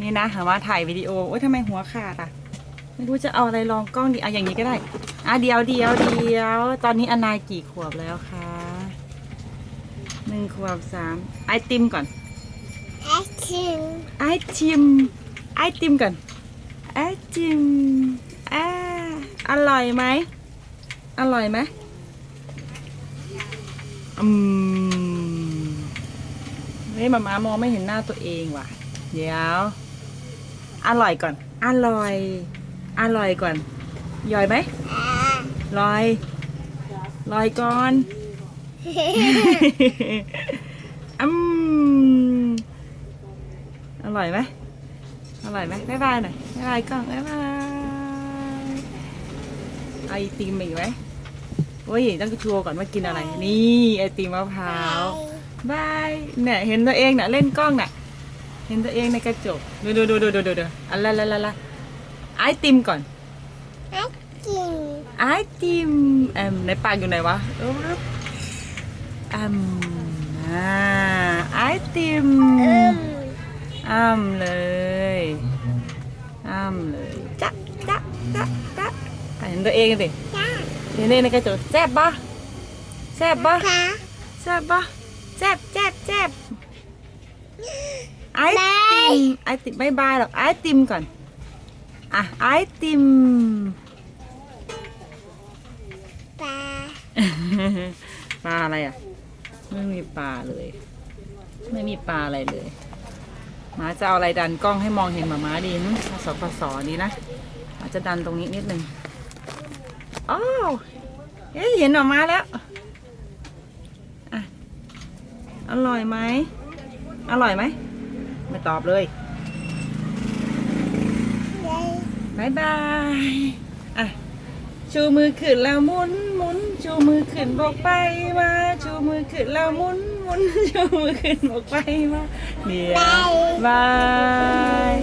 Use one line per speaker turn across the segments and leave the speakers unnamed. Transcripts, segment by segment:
นี่นะหาว่าถ่ายวิดีโอโอ้ยทำไมหัวขาดอะ ไม่รู้จะเอาอะไรลองกล้องดีอะอย่างนี้ก็ได้อะเดียวเดียวเดียว ตอนนี้อนายกี่ขวบแล้วคะหนึ่งขวบสามไอติมก่อน
แอคชิม
ไอติม ไอติมก่อน ไอติมอ่าอร่อยไหม อร่อยไหมอืมเฮ้ยมามามองไม่เห็นหน้าตัวเองว่ะ เดี๋ยว อร่อยก่อน อร่อย อร่อยก่อน ย่อยไหม
อ่า
ลอย ลอยก่อนอืมอร่อยไหมอร่อยไหมบ๊ายบายหน่อยบ๊ายบายกล้องบ๊ายบายไอติมอีกไหมโอ้ยต้องโชว์ก่อนว่ากินอะไร นี่ไอติมมะพร้าวบายเนี่ยเห็นตัวเองน่ะเล่นกล้องน่ะ เห็นตัวเองในกระจก ดูดูดูดูดูดูดูอะไรละละละไอติมก่อน
แอคชิม
ไอติมแอมในปากอยู่ไหนวะออแอมอ่าไอติม
อืม
เลยอ้ำเลยจ๊ะจ๊ะจ๊ะจ๊ะเห็นตัวเองดิเห็นเองในกระจกแซ่บปะแซ่บปะ
ค่ะ
แซ่บปะแซ่บแซ่บแซ่บไอติมไอติมไม่บายหรอกไอติมก่อน อะไอติม
ปลา
ปลาอะไรอะ ไม่มีปลาเลย ไม่มีปลาอะไรเลยหมาจะเอาอะไรดันกล้องให้มองเห็นหมาม้าดีนะสปสดีนะหมาจะดันตรงนี้นิดนึงอ้าวเอ๊ะเห็นหมาม้าแล้วอะอร่อยไหม อร่อยไหม ไม่ตอบเลย
เลย
บายบายอะชูมือขึ้นแล้วหมุนหมุนชูมือขึ้นบอกไปมาชูมือขึ้นแล้วหมุนหมุนชูมือขึ้นบอกไปมาเดี๋ยวบาย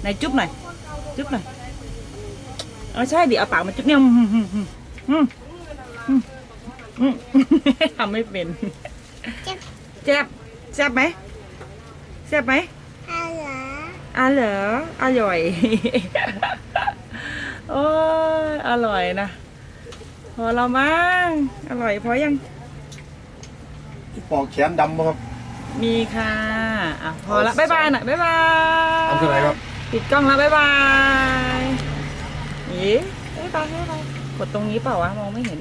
ไหนจุ๊บหน่อยจุ๊บหน่อยเอาใช่ดิเอาปากมาจุ๊บเนี่ยอืมอืมอืมอืมอืมอืมทำไม่เป็น
จะ
แซ่บแซ่บไหมแซ่บไหม
เอาเหรอ
อะเหรออร่อย โอ้ยอร่อยนะ พอเรามั้งอร่อยพอยัง
ปอกแขนดำบ่ครับ
มีค่ะอะพอละบ๊ายบายหน่อยบ๊ายบาย
ทำเท่าไหร่ครับ
ปิดกล้องแล้วบ๊ายบายอีบ๊ายบายบ๊ายบายกดตรงนี้เปล่าวะมองไม่เห็น